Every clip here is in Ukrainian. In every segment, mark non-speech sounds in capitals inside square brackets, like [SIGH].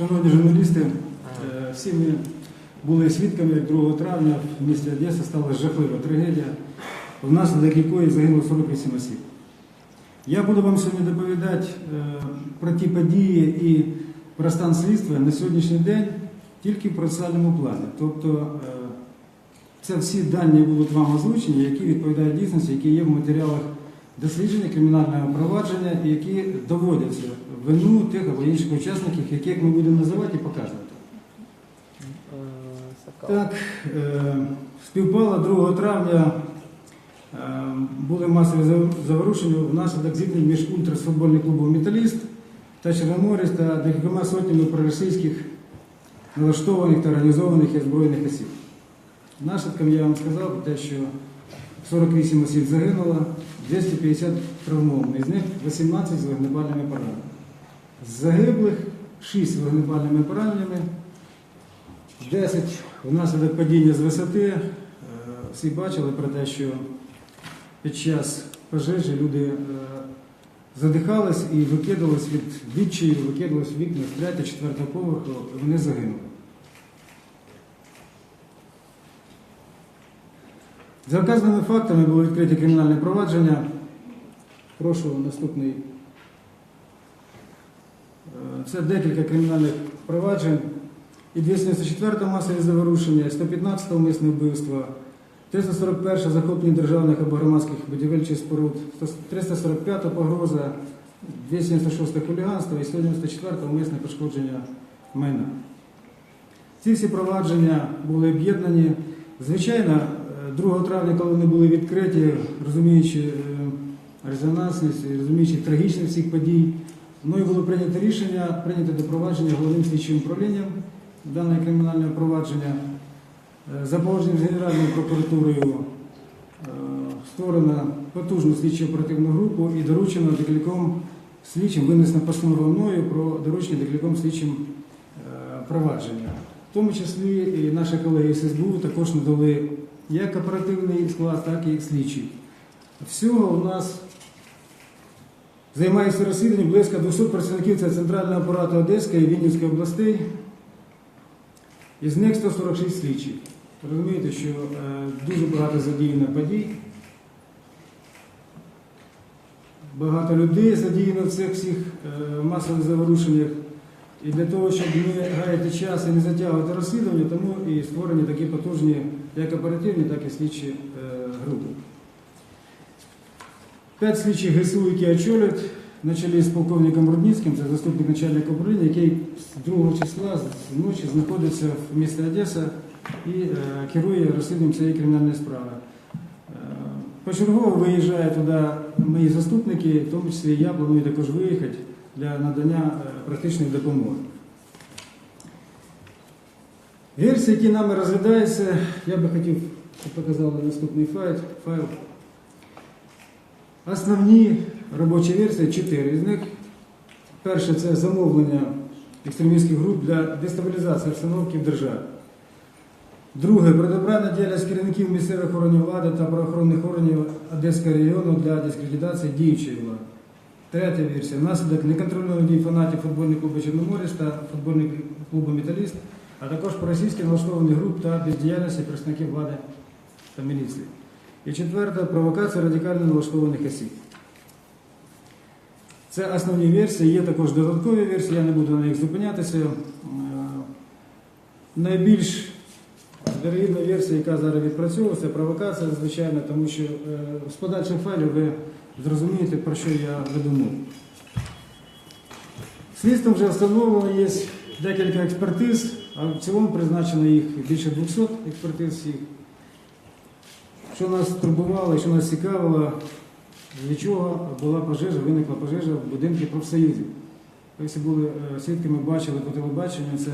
Шановні журналісти, е, всі ми були свідками, як 2 травня в місті Одеса сталася жахлива трагедія, внаслідок якої загинуло 48 осіб. Я буду вам сьогодні доповідати е, про ті події і про стан слідства на сьогоднішній день тільки в процесуальному плані. Тобто е, це всі дані будуть вам озвучені, які відповідають дійсності, які є в матеріалах дослідження кримінального провадження які доводяться вину тих або інших учасників, яких ми будемо називати і показувати. Так, е, співпало 2 травня е, були масові заворушення внаслідок зіткнень між ультрасфутбольним клубом Металіст та Чорноморець та декількома сотнями проросійських налаштованих та організованих і озброєних осіб. Наслідком я вам сказав те, що 48 осіб загинуло, 250 травмованих, з них 18 з вогнепальними пораненнями. З загиблих 6 з вогнепальними пораненнями, 10 внаслідок падіння з висоти. Е, Всі бачили про те, що під час пожежі люди е, задихались і викидались від відчаю, викидались вікна з 3-4 поверху, вони загинули. За вказаними фактами було відкриті кримінальне провадження. Прошу наступний. Е, Це декілька кримінальних проваджень. І 294 масові заворушення, 115 умисне вбивство, 341 захоплення державних або громадських будівельчих споруд, 345 погроза, 296 хуліганство і 194 умисне пошкодження майна. Ці всі провадження були об'єднані. Звичайно, 2 травня, коли вони були відкриті, розуміючи е, резонансність, розуміючи трагічність цих подій, мною було прийнято рішення прийняти до провадження головним слідчим управлінням дане кримінальне провадження. Е, За погодженням з Генеральною прокуратурою е, створено потужну слідчу оперативну групу і доручено декільком слідчим, винесено постанову мною про доручення декільком слідчим провадження. В тому числі і наші колеги з СБУ також надали як оперативний склад, так і слідчий. Всього у нас займається розслідуванням близько 200 працівників це центрального апарату Одеської і Вінницької областей. Із них 146 слідчих. Розумієте, що е, дуже багато задіяно подій. Багато людей задіяно в цих всіх е, масових заворушеннях. І для того, щоб не гаяти час і не затягувати розслідування, тому і створені такі потужні як оперативні, так і слідчі е, групи. П'ять слідчих ГСУ, які очолюють, на чолі з полковником Рудніцьким, це заступник начальника управління, який з 2 числа ночі знаходиться в місті Одеса і е, керує розслідуванням цієї кримінальної справи. Е, Почергово виїжджає туди мої заступники, в тому числі я планую також виїхати для надання практичної допомоги. Версії, які нами розглядаються, я би хотів, щоб показали наступний файл. файл. Основні робочі версії чотири з них. Перше це замовлення екстремістських груп для дестабілізації обстановки в державі. Друге предобрана діяльність керівників місцевих органів влади та правоохоронних органів Одеського регіону для дискредитації діючої влади. Третя версія. Внаслідок неконтрольованих дій фанатів футбольного клубу Чорноморець та футбольного клубу Металіст, а також проросійських налаштованих груп та бездіяльності представників влади та міліції. І четверта провокація радикально налаштованих осіб. Це основні версії, є також додаткові версії, я не буду на них зупинятися. Найбільш вірогідна версія, яка зараз відпрацьовується, провокація, звичайно, тому що е, з подальших файлів ви зрозумієте, про що я веду. Слідством вже встановлено є декілька експертиз, а в цілому призначено їх більше 200 експертиз. Що нас турбувало що нас цікавило, від чого була пожежа, виникла пожежа в будинку профсоюзів. Ви всі були е, свідками, бачили по телебаченню, це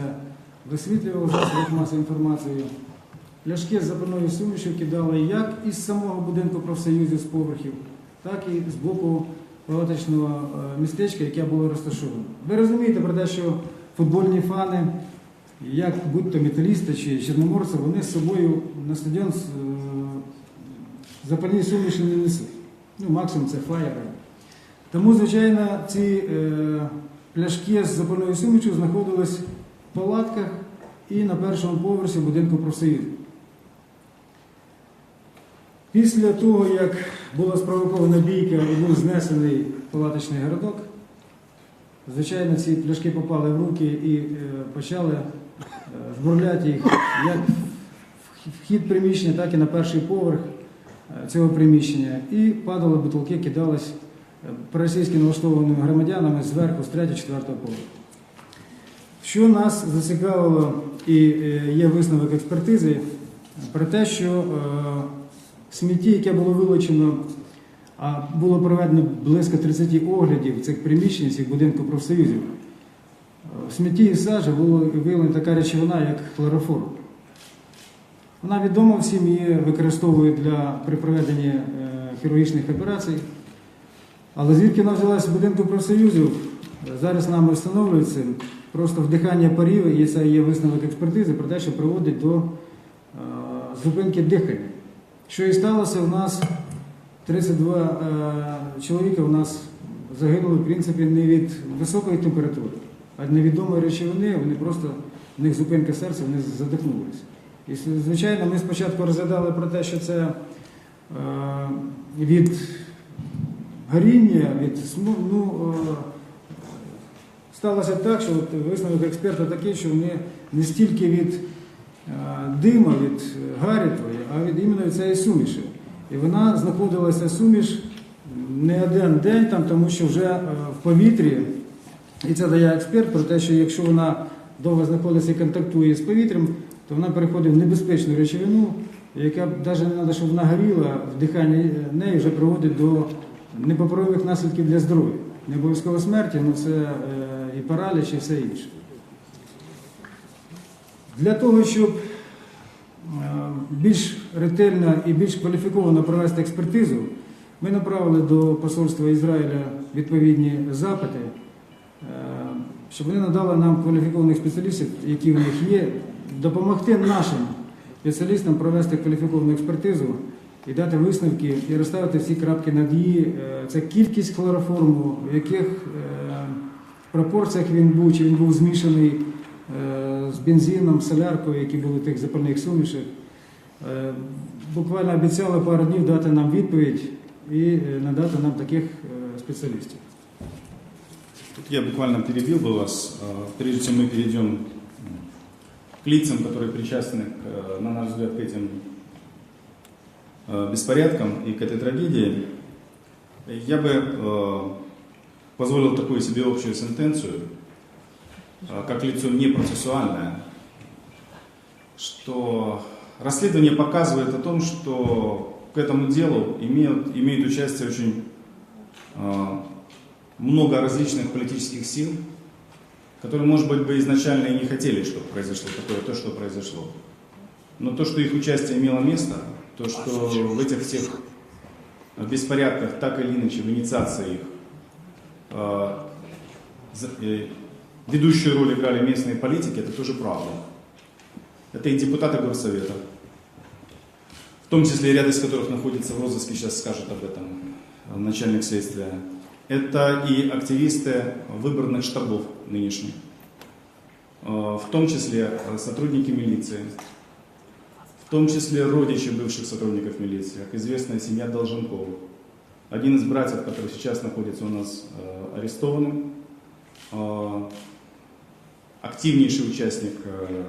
висвітлювало засобах масової інформації. Пляшки з запальною сумішю кидали як із самого будинку профсоюзів з поверхів, так і з боку палаточного е, містечка, яке було розташовано. Ви розумієте про те, що футбольні фани, як будь-то металісти чи чорноморці, вони з собою на стадіон е, запальні суміші не несуть. Ну, максимум це фаєри. Тому, звичайно, ці е, пляшки з запальною сумішю знаходились в палатках і на першому поверсі будинку профсоюзу. Після того, як була спровокована бійка і був знесений палаточний городок, звичайно, ці пляшки попали в руки і е, почали е, жбурляти їх як вхід приміщення, так і на перший поверх е, цього приміщення. І падали бутилки, кидались е, проросійськи налаштованими громадянами зверху, з 3-4 поверху. Що нас зацікавило і е, є висновок експертизи про те, що смітті, яке було вилучено, було проведено близько 30 оглядів цих приміщень, цих будинків профсоюзів. е, В смітті і сажі була виявлена така речовина, як хлороформ. Вона відома всім її використовують для при проведенні е, хірургічних операцій. Але звідки вона взялася в будинку профсоюзів, е, зараз нами встановлюється просто вдихання парів, і це є висновок експертизи про те, що приводить до зупинки дихання. Що і сталося, у нас 32 е, чоловіка у нас загинули, в принципі, не від високої температури, а від невідомої речовини, вони просто, в них зупинка серця, вони задихнулися. І, звичайно, ми спочатку розглядали про те, що це е, від горіння, від ну, е, сталося так, що от висновок експерта такий, що вони не стільки від дима, від гарі твої, а від іменно від цієї суміші. І вона знаходилася суміш не один день, там, тому що вже е, в повітрі, і це дає експерт про те, що якщо вона довго знаходиться і контактує з повітрям, то вона переходить в небезпечну речовину, яка навіть не треба, щоб вона горіла, вдихання неї вже приводить до непоправимих наслідків для здоров'я. Не обов'язково смерті, але це е, і параліч, і все інше. Для того, щоб е, більш ретельно і більш кваліфіковано провести експертизу, ми направили до посольства Ізраїля відповідні запити, е, щоб вони надали нам кваліфікованих спеціалістів, які в них є, допомогти нашим спеціалістам провести кваліфіковану експертизу і дати висновки і розставити всі крапки над «і». Е, Це кількість хлороформу, в яких пропорціях він був, чи він був змішаний з бензином, соляркою, які були в тих запальних сумішах. Е, Буквально обіцяли пару днів дати нам відповідь і е, надати нам таких е, спеціалістів. Тут я буквально перебил бы вас, э, прежде чем мы перейдем к лицам, которые причастны, к, э, на наш взгляд, к этим э, беспорядкам и к этой трагедии. Я бы э, позволил такую себе общую сентенцию, э, как лицо непроцессуальное, что расследование показывает о том, что к этому делу имеют, имеют участие очень э, много различных политических сил, которые, может быть, бы изначально и не хотели, чтобы произошло такое, то, что произошло. Но то, что их участие имело место, то, что в этих всех беспорядках, так или иначе, в инициации их, э, э, ведущую роль играли местные политики, это тоже правда. Это и депутаты горсовета, в том числе ряд из которых находится в розыске, сейчас скажет об этом э, начальник следствия. Это и активисты выборных штабов нынешних, Э, в том числе э, сотрудники милиции, в том числе родичи бывших сотрудников милиции, как известная семья Долженков. Один из братьев, который сейчас находится у нас арестованным, активнейший участник э,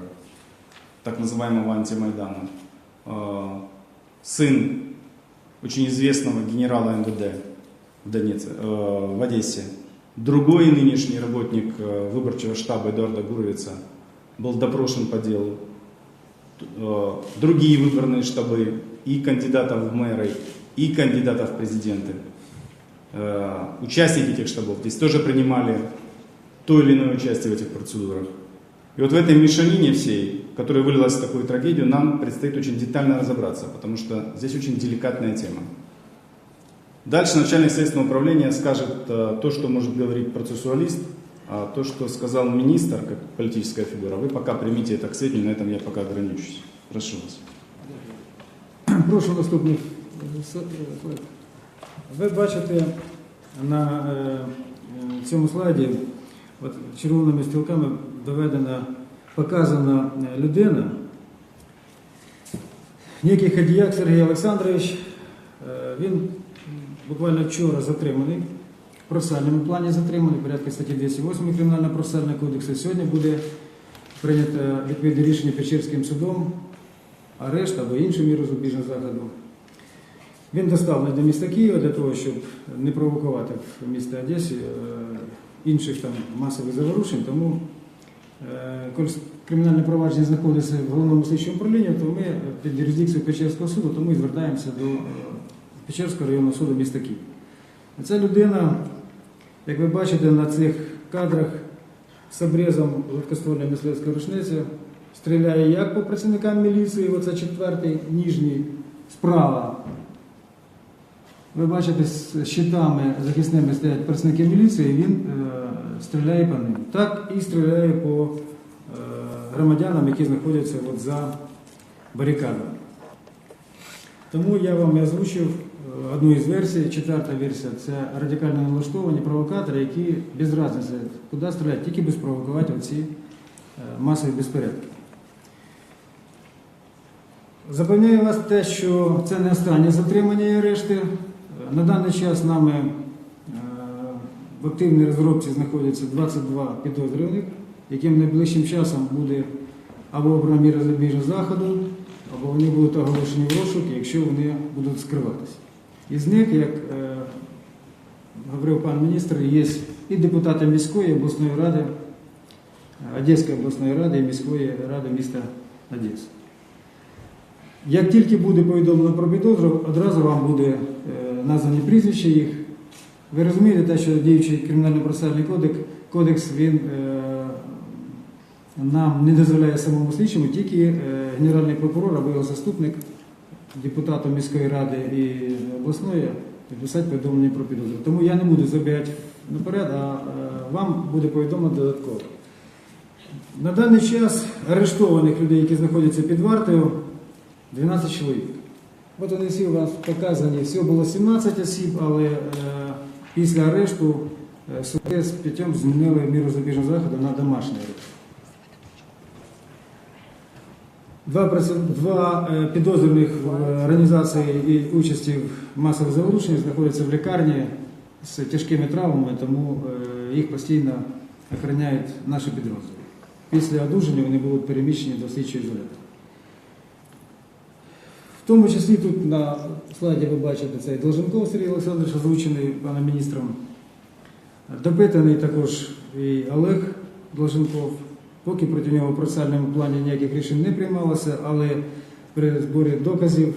так называемого антимайдана, э, сын очень известного генерала МВД в, Донец, э, в Одессе. Другой нынешний работник выборчего штаба Эдуарда Гуровица был допрошен по делу. Другие выборные штабы и кандидатов в мэры, и кандидатов в президенты. Участники этих штабов здесь тоже принимали то или иное участие в этих процедурах. И вот в этой мешанине всей, которая вылилась в такую трагедию, нам предстоит очень детально разобраться, потому что здесь очень деликатная тема. Дальше начальник следственного управления скажет э, то, что может говорить процессуалист, а то, что сказал министр, как политическая фигура. Вы пока примите это к сведению, на этом я пока ограничусь. Прошу вас. Прошу наступний е, слайд. Ви бачите на цьому слайді от червоними стрілками доведена, показана е, людина. Некий Хадіяк Сергій Олександрович, е, він буквально вчора затриманий, в процесуальному плані затриманий, порядку статті 208 Кримінального процесуального кодексу. Сьогодні буде прийнято відповідне рішення Печерським судом, арешт або іншу міру запобіжного заходу. Він доставлений до міста Києва для того, щоб не провокувати в місті Одесі е, інших там масових заворушень. Тому, е, коли кримінальне провадження знаходиться в головному слідчому управлінні, то ми під юрисдикцією Печерського суду, тому і звертаємося до е, Печерського районного суду міста Києва. Ця людина, як ви бачите на цих кадрах, з обрізом легкоствольної мисливської рушниці, стріляє як по працівникам міліції, оце четвертий ніжній справа. Ви бачите, з щитами захисними стоять працівники міліції, і він е, стріляє по ним. Так і стріляє по е, громадянам, які знаходяться от за барикадами. Тому я вам озвучив е, одну із версій. Четверта версія це радикально налаштовані провокатори, які без різниці, куди стріляють, тільки без спровокувати оці е, масові безпорядки. Запевняю вас те, що це не останнє затримання і арешти. На даний час нами е, в активній розробці знаходяться 22 підозрюваних, яким найближчим часом буде або обрана міра запобіжного заходу, або вони будуть оголошені в розшук, якщо вони будуть скриватися. Із них, як е, говорив пан міністр, є і депутати міської обласної ради, е, Одеської обласної ради і міської ради міста Одеси. Як тільки буде повідомлено про підозру, одразу вам буде названі прізвища їх. Ви розумієте, те, що діючий кримінально-процесуальний кодекс, кодекс він е, нам не дозволяє самому слідчому, тільки е, генеральний прокурор або його заступник, депутату міської ради і обласної підписати повідомлення про підозру. Тому я не буду забігати наперед, а е, вам буде повідомлено додатково. На даний час арештованих людей, які знаходяться під вартою, 12 чоловік. От вони всі у вас показані. Всього було 17 осіб, але е, після арешту е, суди з п'ятьом змінили міру запобіжного заходу на домашній арешт. Два, два е, підозрюваних в організації і участі в масових заворушеннях знаходяться в лікарні з тяжкими травмами, тому е, їх постійно охороняють наші підрозділи. Після одужання вони будуть переміщені до слідчого ізолятора. В тому числі тут на слайді ви бачите цей Долженков Сергій Олександрович, озвучений паном міністром. Допитаний також і Олег Долженков. Поки проти нього в процесуальному плані ніяких рішень не приймалося, але при зборі доказів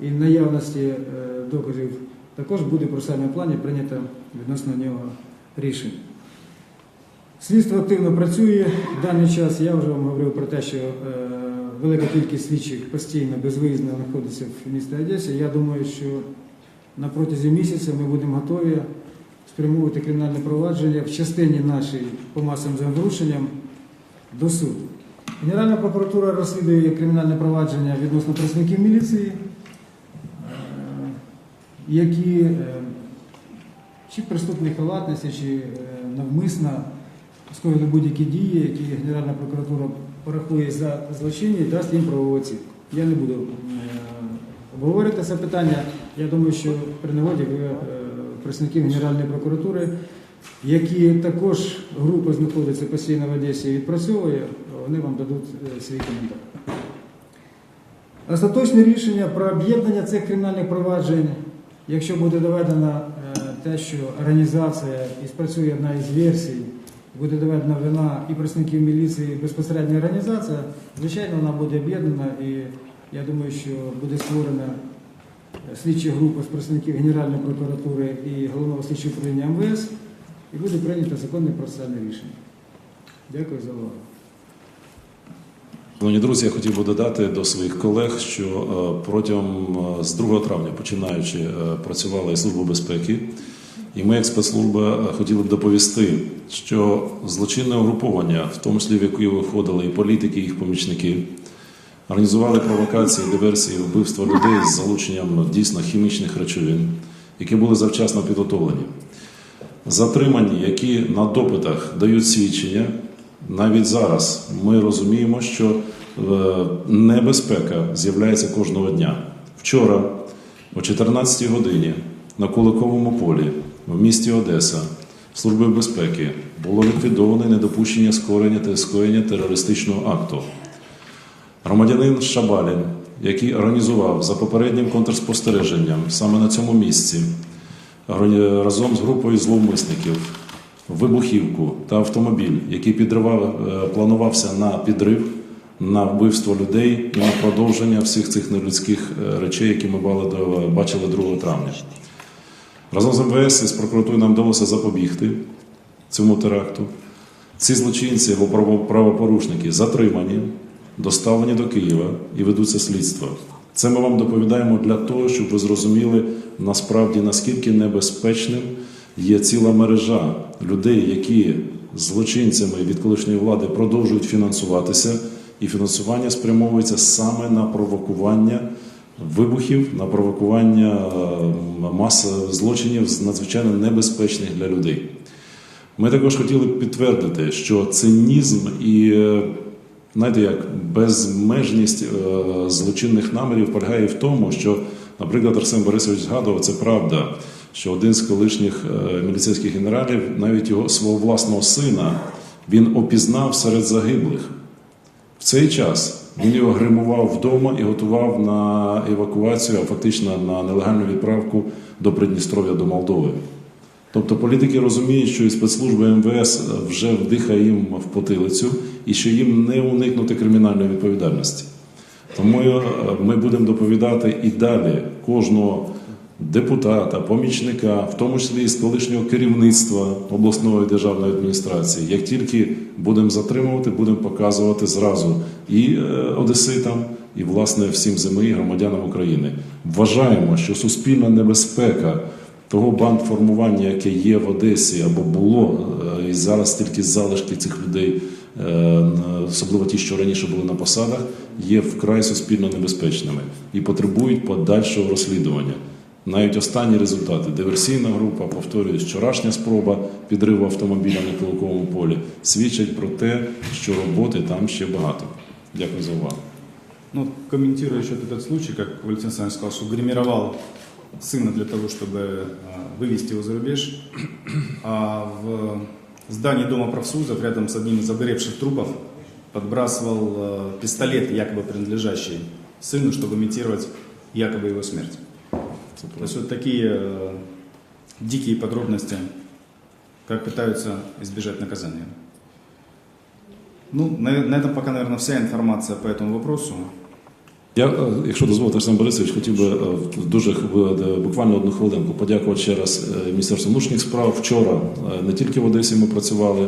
і наявності е, доказів також буде в процесуальному плані прийнято відносно нього рішення. Слідство активно працює. В даний час я вже вам говорив про те, що е, велика кількість слідчих постійно безвиїзно знаходиться в місті Одесі. Я думаю, що на протязі місяця ми будемо готові спрямовувати кримінальне провадження в частині нашій по масовим заворушенням до суду. Генеральна прокуратура розслідує кримінальне провадження відносно працівників міліції, е, які е, чи преступні халатності, чи е, навмисно скоїли будь-які дії, які Генеральна прокуратура порахує за злочинні і дасть їм правову оцінку. Я не буду е, обговорити це питання. Я думаю, що при нагоді ви е, представників Генеральної прокуратури, які також група знаходиться постійно в Одесі і відпрацьовує, вони вам дадуть е, свій коментар. Остаточне рішення про об'єднання цих кримінальних проваджень, якщо буде доведено те, що організація і спрацює одна із версій, буде доведена вина і представників міліції, і безпосередня організація, звичайно, вона буде об'єднана і я думаю, що буде створена слідча група з представників Генеральної прокуратури і головного слідчого управління МВС, і буде прийнято законне процесуальне рішення. Дякую за увагу. Шановні друзі, я хотів би додати до своїх колег, що е, протягом е, з 2 травня, починаючи, е, працювала і служба безпеки, і ми, як спецслужба, е, хотіли б доповісти, що злочинне угруповання, в тому числі в яке виходили і політики, і їх помічники, організували провокації, диверсії, вбивства людей з залученням дійсно хімічних речовин, які були завчасно підготовлені. затримані, які на допитах дають свідчення. Навіть зараз ми розуміємо, що е, небезпека з'являється кожного дня. Вчора, о 14 годині, на Куликовому полі в місті Одеса Службою безпеки було ліквідоване недопущення скорення та скоєння терористичного акту. Громадянин Шабалін, який організував за попереднім контрспостереженням саме на цьому місці разом з групою зловмисників вибухівку та автомобіль, який підривав, е, планувався на підрив, на вбивство людей і на продовження всіх цих нелюдських е, речей, які ми бачили 2 травня. Разом з МВС і з прокуратурою нам вдалося запобігти цьому теракту. Ці злочинці або правопорушники затримані, доставлені до Києва і ведуться слідства. Це ми вам доповідаємо для того, щоб ви зрозуміли насправді наскільки небезпечним є ціла мережа людей, які злочинцями від колишньої влади продовжують фінансуватися, і фінансування спрямовується саме на провокування вибухів, на провокування е, мас злочинів надзвичайно небезпечних для людей. Ми також хотіли підтвердити, що цинізм і е, знаєте, як безмежність е, злочинних намірів полягає в тому, що, наприклад, Арсен Борисович згадував, це правда, що один з колишніх е, міліцейських генералів, навіть його свого власного сина, він опізнав серед загиблих. В цей час він його гримував вдома і готував на евакуацію, а фактично на нелегальну відправку до Придністров'я до Молдови. Тобто політики розуміють, що і спецслужби МВС вже вдихає їм в потилицю і що їм не уникнути кримінальної відповідальності. Тому е, ми будемо доповідати і далі кожного депутата, помічника, в тому числі і з колишнього керівництва обласної державної адміністрації. Як тільки будемо затримувати, будемо показувати зразу і е, одеситам, і власне всім ЗМІ, і громадянам України. Вважаємо, що суспільна небезпека того бандформування, яке є в Одесі або було, е, і зараз тільки залишки цих людей, е, особливо ті, що раніше були на посадах, є вкрай суспільно небезпечними і потребують подальшого розслідування. Навіть останні результати диверсійна група, повторюю, вчорашня спроба підриву автомобіля на Куликовому полі свідчать про те, що роботи там ще багато. Дякую за увагу. Ну, комментируя еще этот случай, как Валентин Александрович сказал, что гримировал сына для того, чтобы а, вывести его за рубеж, [CLEARS THROAT] а в здании Дома профсоюзов рядом с одним из обгоревших трупов подбрасывал а, пистолет, якобы принадлежащий сыну, чтобы имитировать якобы его смерть. То есть вот такие э, дикие подробности, как пытаются избежать наказания. Ну, на, на этом пока, наверное, вся информация по этому вопросу. Я, е, якщо дозволите, Арсен Борисович, хотів би е, дуже х- е, буквально одну хвилинку подякувати ще раз е, Міністерству внутрішніх справ. Вчора е, не тільки в Одесі ми працювали,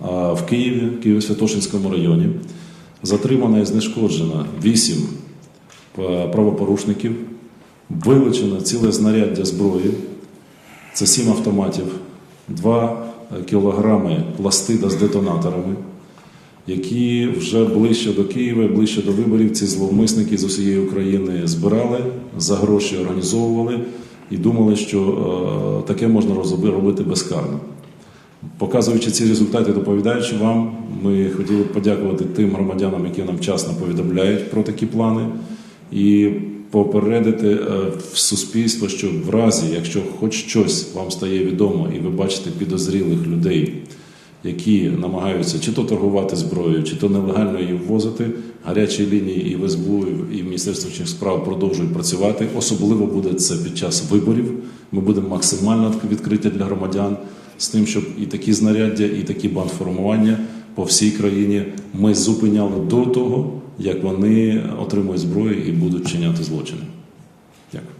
а в Києві, Києво-Святошинському районі. Затримано і знешкоджено вісім е, правопорушників, вилучено ціле знаряддя зброї. Це сім автоматів, два е, кілограми пластида з детонаторами які вже ближче до Києва, ближче до виборів, ці зловмисники з усієї України збирали за гроші, організовували і думали, що е, таке можна робити безкарно. Показуючи ці результати, доповідаючи вам, ми хотіли б подякувати тим громадянам, які нам вчасно повідомляють про такі плани, і попередити е, в суспільство, що в разі, якщо хоч щось вам стає відомо, і ви бачите підозрілих людей, які намагаються чи то торгувати зброєю, чи то нелегально її ввозити, гарячі лінії і в СБУ, і в Міністерстві внутрішніх справ продовжують працювати. Особливо буде це під час виборів. Ми будемо максимально відкриті для громадян з тим, щоб і такі знаряддя, і такі бандформування по всій країні ми зупиняли до того, як вони отримують зброю і будуть чиняти злочини. Дякую.